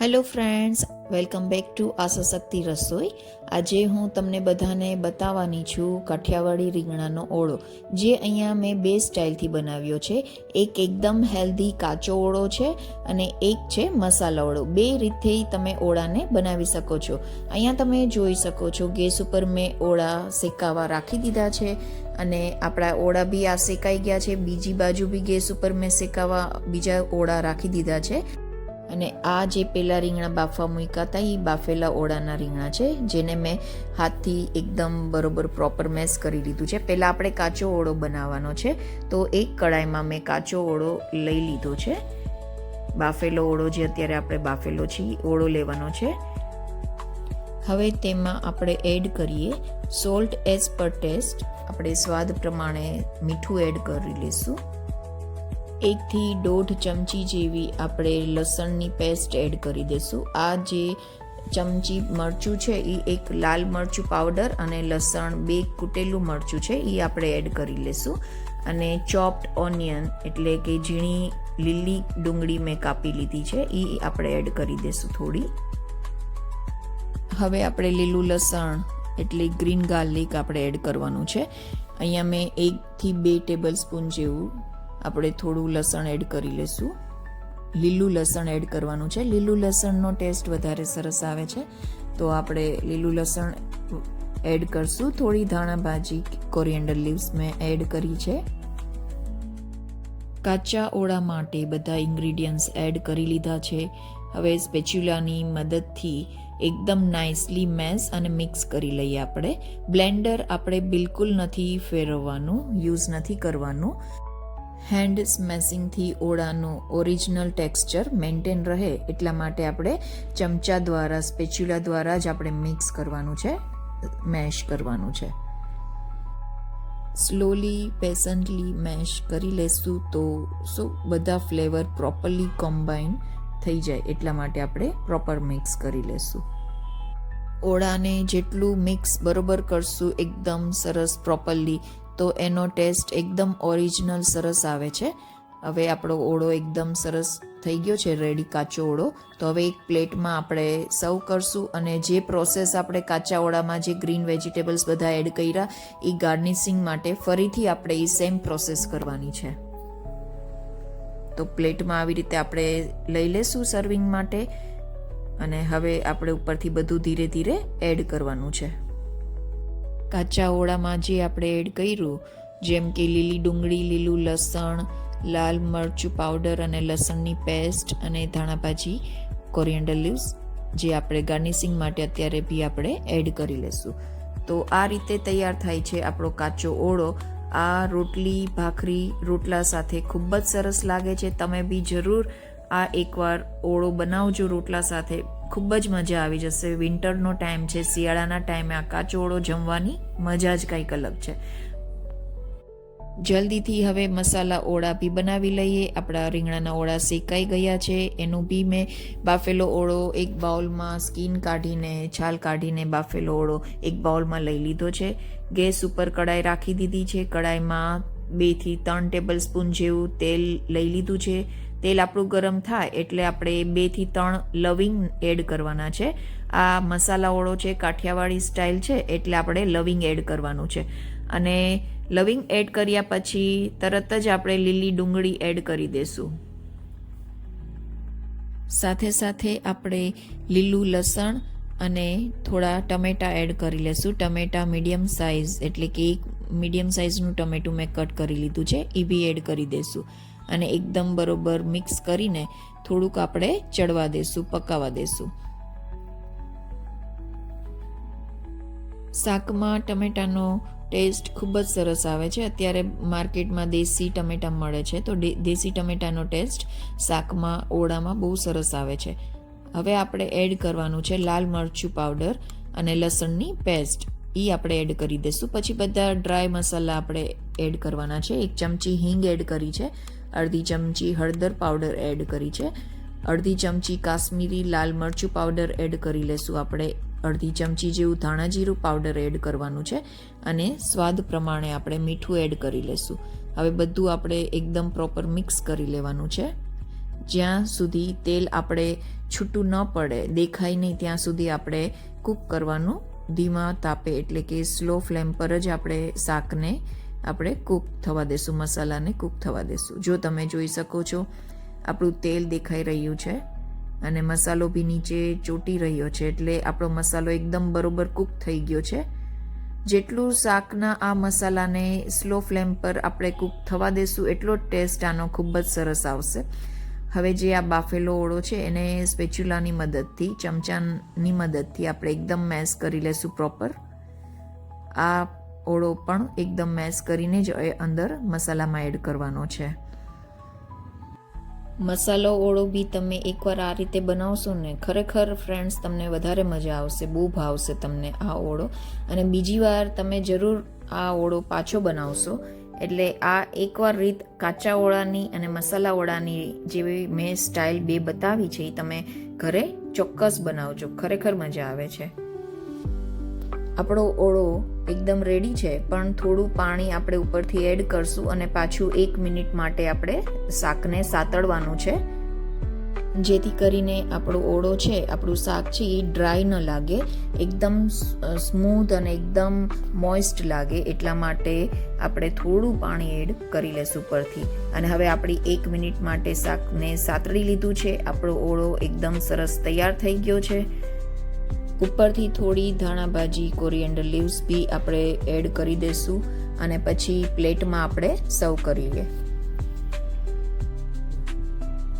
Hello friends, welcome back to Ashashakti Rasoi. આજે હું તમને બધાને બતાવવાની છું કાઠિયાવાડી રીંગણાનો ઓળો, જે અહીંયા મેં બે સ્ટાઇલથી બનાવ્યો છે. એક એકદમ હેલ્ધી કાચો ઓળો છે અને એક છે મસાલા ઓળો. બે રીતથી તમે ઓળાને બનાવી શકો છો. અહીંયા તમે જોઈ શકો છો ગેસ ઉપર મેં ઓળા શેકાવા રાખી દીધા છે અને આપણા ઓળા બી આ શેકાઈ ગયા છે. બીજી બાજુ બી ગેસ ઉપર મેં શેકાવા બીજા ઓળા રાખી દીધા છે. અને આ જે પેલા રીંગણા બાફવા મૂક્યા હતા એ બાફેલા ઓળાના રીંગણા છે, જેને મેં હાથથી એકદમ બરોબર પ્રોપર મેસ કરી લીધું છે. પહેલાં આપણે કાચો ઓળો બનાવવાનો છે, તો એક કડાઈમાં મેં કાચો ઓળો લઈ લીધો છે. બાફેલો ઓળો જે અત્યારે આપણે બાફેલો છે એ ઓળો લેવાનો છે. હવે તેમાં આપણે એડ કરીએ સોલ્ટ એઝ પર ટેસ્ટ આપણે સ્વાદ પ્રમાણે મીઠું એડ કરી લઈશું. એકથી દોઢ ચમચી જેવી આપણે લસણની પેસ્ટ એડ કરી દઈશું. આ જે ચમચી મરચું છે એ એક લાલ મરચું પાવડર અને લસણ બે કૂટેલું મરચું છે એ આપણે એડ કરી લઈશું અને ચોપ્ડ ઓનિયન એટલે કે ઝીણી લીલી ડુંગળી મેં કાપી લીધી છે એ આપણે એડ કરી દઈશું થોડી. હવે આપણે લીલું લસણ એટલે ગ્રીન ગાર્લિક આપણે એડ કરવાનું છે. અહીંયા મેં એકથી બે ટેબલ સ્પૂન જેવું આપણે થોડું લસણ એડ કરી લઈશું લીલું લસણ એડ કરવાનું છે. લીલું લસણનો ટેસ્ટ વધારે સરસ આવે છે. તો આપણે લીલું લસણ એડ કરશું. થોડી ધાણા ભાજી, કોરિએન્ડર લીવ્સ મેં એડ કરી છે. કાચા ઓળા માટે બધા ઇન્ગ્રીડિયન્ટ્સ એડ કરી લીધા છે. હવે સ્પેચ્યુલાની મદદથી એકદમ નાઇસલી મેસ અને મિક્સ કરી લઈએ આપણે. બ્લેન્ડર આપણે બિલકુલ નથી ફેરવવાનું, યુઝ નથી કરવાનું. હેન્ડ સ્મેસિંગથી ઓળાનું ઓરિજિનલ ટેક્સચર મેન્ટેન રહે એટલા માટે આપણે ચમચા દ્વારા, સ્પેચ્યુલા દ્વારા જ આપણે મિક્સ કરવાનું છે, મેશ કરવાનું છે. સ્લોલી, પેશન્ટલી મેશ કરી લેશું તો શું બધા ફ્લેવર પ્રોપરલી કોમ્બાઈન થઈ જાય એટલા માટે આપણે પ્રોપર મિક્સ કરી લેશું. ઓળાને જેટલું મિક્સ બરોબર કરશું, એકદમ સરસ પ્રોપરલી તો એનો ટેસ્ટ એકદમ ઓરિજિનલ સરસ આવે છે. હવે આપણો ઓળો એકદમ સરસ થઈ ગયો છે, રેડી કાચો ઓળો. તો હવે એક પ્લેટમાં આપણે સર્વ કરશું અને જે પ્રોસેસ આપણે કાચા ઓળામાં જે ગ્રીન વેજીટેબલ્સ બધા એડ કર્યા એ ગાર્નિશિંગ માટે ફરીથી આપણે એ સેમ પ્રોસેસ કરવાની છે. તો પ્લેટમાં આવી રીતે આપણે લઈ લેશું સર્વિંગ માટે અને હવે આપણે ઉપરથી બધું ધીરે ધીરે એડ કરવાનું છે. કાચા ઓળામાં જે આપણે એડ કર્યું, જેમ કે લીલી ડુંગળી, લીલું લસણ, લાલ મરચું પાવડર અને લસણની પેસ્ટ અને ધાણાભાજી કોરિએન્ડર લીવ્સ, જે આપણે ગાર્નિશિંગ માટે અત્યારે બી આપણે એડ કરી લેશું. તો આ રીતે તૈયાર થાય છે આપણો કાચો ઓળો. આ રોટલી, ભાખરી, રોટલા સાથે ખૂબ જ સરસ લાગે છે. તમે બી જરૂર આ એકવાર ઓળો બનાવજો રોટલા સાથે. ખૂબ જ મજા આવી જશે. વિન્ટરનો ટાઈમ છે, શિયાળાના ટાઈમે આ કાચો ઓળો જમવાની મજા જ કંઈક અલગ છે. જલ્દીથી હવે મસાલા ઓળા બી બનાવી લઈએ. આપણા રીંગણાના ઓળા શેકાઈ ગયા છે. એનું બી મેં બાફેલો ઓળો એક બાઉલમાં સ્કીન કાઢીને, છાલ કાઢીને બાફેલો ઓળો એક બાઉલમાં લઈ લીધો છે. ગેસ ઉપર કડાઈ રાખી દીધી છે. કડાઈમાં બેથી ત્રણ ટેબલ સ્પૂન જેવું તેલ લઈ લીધું છે. તેલ આપણું ગરમ થાય એટલે આપણે બેથી ત્રણ લવિંગ એડ કરવાના છે. આ મસાલાઓળો છે, કાઠિયાવાડી સ્ટાઇલ છે, એટલે આપણે લવિંગ એડ કરવાનું છે. અને લવિંગ એડ કર્યા પછી તરત જ આપણે લીલી ડુંગળી એડ કરી દઈશું સાથે સાથે આપણે લીલું લસણ અને થોડા ટમેટા એડ કરી લેશું. ટમેટા મીડિયમ સાઇઝ એટલે કે એક મીડિયમ સાઇઝનું ટમેટું મેં કટ કરી લીધું છે, એ બી એડ કરી દઈશું અને એકદમ બરોબર મિક્સ કરીને થોડુંક આપણે ચડવા દેશું પકાવવા દેશું. શાકમાં ટમેટાનો ટેસ્ટ ખૂબ જ સરસ આવે છે. અત્યારે માર્કેટમાં દેશી ટમેટા મળે છે. તો દેશી ટમેટાનો ટેસ્ટ શાકમાં, ઓળામાં બહુ સરસ આવે છે. હવે આપણે એડ કરવાનું છે લાલ મરચું પાવડર અને લસણની પેસ્ટ. એ આપણે એડ કરી દઈશું પછી બધા ડ્રાય મસાલા આપણે એડ કરવાના છે. એક ચમચી હિંગ એડ કરી છે. અડધી ચમચી હળદર પાવડર એડ કરી છે. અડધી ચમચી કાશ્મીરી લાલ મરચું પાવડર એડ કરી લેશું. આપણે અડધી ચમચી જેવું ધાણા જીરું પાવડર એડ કરવાનું છે અને સ્વાદ પ્રમાણે આપણે મીઠું એડ કરી લેશું. હવે બધું આપણે એકદમ પ્રોપર મિક્સ કરી લેવાનું છે. જ્યાં સુધી તેલ આપણે છૂટું ન પડે, દેખાય નહીં, ત્યાં સુધી આપણે કૂક કરવાનું. ધીમા તાપે એટલે કે સ્લો ફ્લેમ પર જ આપણે શાકને આપણે કૂક થવા દેશું, મસાલાને કૂક થવા દેશું. જો તમે જોઈ શકો છો, આપણું તેલ દેખાઈ રહ્યું છે અને મસાલો બી નીચે ચોટી રહ્યો છે એટલે આપણો મસાલો એકદમ બરોબર કૂક થઈ ગયો છે. જેટલું શાકના આ મસાલાને સ્લો ફ્લેમ પર આપણે કૂક થવા દેશું, એટલો ટેસ્ટ આનો ખૂબ જ સરસ આવશે. હવે જે આ બાફેલો ઓળો છે, એને સ્પેચ્યુલાની મદદથી, ચમચાની મદદથી આપણે એકદમ મેશ કરી લેશું પ્રોપર. આ ઓળો પણ એકદમ મેસ કરીને જ એ અંદર મસાલામાં એડ કરવાનો છે. મસાલો ઓળો બી તમે એકવાર આ રીતે બનાવશો ને, ખરેખર ફ્રેન્ડ્સ તમને વધારે મજા આવશે, બહુ ભાવશે તમને આ ઓળો. અને બીજી વાર તમે જરૂર આ ઓળો પાછો બનાવશો. એટલે આ એકવાર રીત કાચા ઓળાની અને મસાલા ઓળાની જેવી મેં સ્ટાઇલ બે બતાવી છે, એ તમે ઘરે ચોક્કસ બનાવજો, ખરેખર મજા આવે છે. આપણો ઓળો એકદમ રેડી છે, પણ થોડું પાણી આપણે ઉપરથી એડ કરશું અને પાછું એક મિનિટ માટે આપણે શાકને સાતળવાનું છે. જેથી કરીને આપણો ઓળો છે, આપણું શાક છે એ ડ્રાય ન લાગે, એકદમ સ્મૂથ અને એકદમ મોઇસ્ટ લાગે, એટલા માટે આપણે થોડું પાણી એડ કરી લેશું ઉપરથી. અને હવે આપણી એક મિનિટ માટે શાકને સાતળી લીધું છે, આપણો ઓળો એકદમ સરસ તૈયાર થઈ ગયો છે. ઉપરથી થોડી ધાણાભાજી, કોરિએન્ડર લીવ્સ બી આપણે એડ કરી દઈશું અને પછી પ્લેટમાં આપણે સર્વ કરીએ.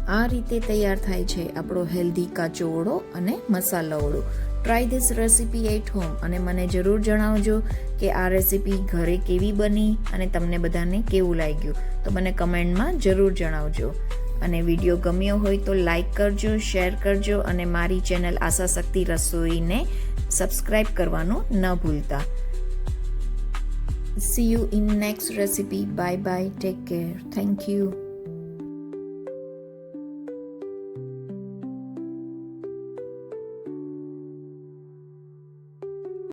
આ રીતે તૈયાર થાય છે આપણો હેલ્ધી કાચો ઓળો અને મસાલા ઓળો. Try this recipe at home અને મને જરૂર જણાવજો કે આ રેસીપી ઘરે કેવી બની અને તમને બધાને કેવું લાગ્યું. તો મને કમેન્ટમાં જરૂર જણાવજો. અને વીડિયો ગમ્યો હોય તો લાઈક કરજો, શેર કરજો અને મારી ચેનલ આશા શક્તિ રસોઈને સબસ્ક્રાઈબ કરવાનું ન ભૂલતા. See you in next recipe bye bye take care thank you